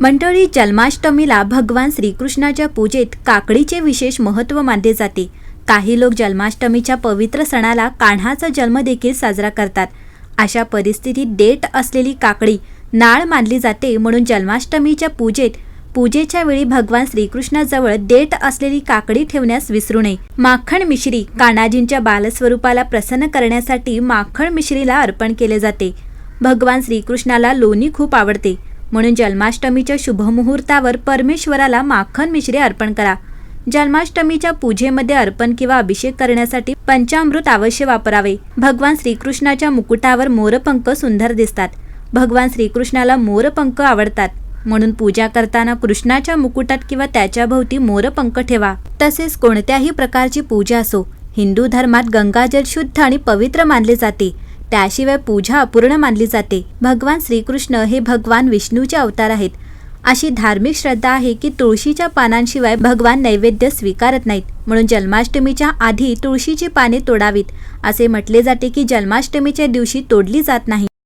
मंडळी जन्माष्टमीला भगवान श्रीकृष्णाच्या पूजेत काकडीचे विशेष महत्त्व मानले जाते. काही लोक जन्माष्टमीच्या पवित्र सणाला कान्हाचा जन्म देखील साजरा करतात. अशा परिस्थितीत देठ असलेली काकडी नाळ मानली जाते म्हणून जन्माष्टमीच्या पूजेत पूजेच्या वेळी भगवान श्रीकृष्णाजवळ देठ असलेली काकडी ठेवण्यास विसरू नये. माखण मिश्री कान्हाजींच्या बालस्वरूपाला प्रसन्न करण्यासाठी माखण मिश्रीला अर्पण केले जाते. भगवान श्रीकृष्णाला लोणी खूप आवडते. म्हणून जन्माष्टमीच्या शुभमुहूर्तावर परमेश्वराला माखन मिश्री अर्पण करा. जन्माष्टमीच्या पूजेमध्ये अर्पण किंवा अभिषेक करण्यासाठी पंचामृत अवश्य वापरावे. भगवान श्रीकृष्णाच्या मुकुटावर मोरपंख सुंदर दिसतात. भगवान श्रीकृष्णाला मोरपंख आवडतात. म्हणून पूजा करताना कृष्णाच्या मुकुटात किंवा त्याच्या भोवती मोरपंख ठेवा. तसेच कोणत्याही प्रकारची पूजा असो हिंदू धर्मात गंगाजल शुद्ध आणि पवित्र मानले जाते. त्याशिवाय पूजा अपूर्ण मानली जाते. भगवान श्रीकृष्ण हे भगवान विष्णूचे अवतार आहेत. अशी धार्मिक श्रद्धा आहे की तुळशीच्या पानांशिवाय भगवान नैवेद्य स्वीकारत नाहीत. म्हणून जन्माष्टमीच्या आधी तुळशीची पाने तोडावीत. असे म्हटले जाते की जन्माष्टमीच्या दिवशी तोडली जात नाही.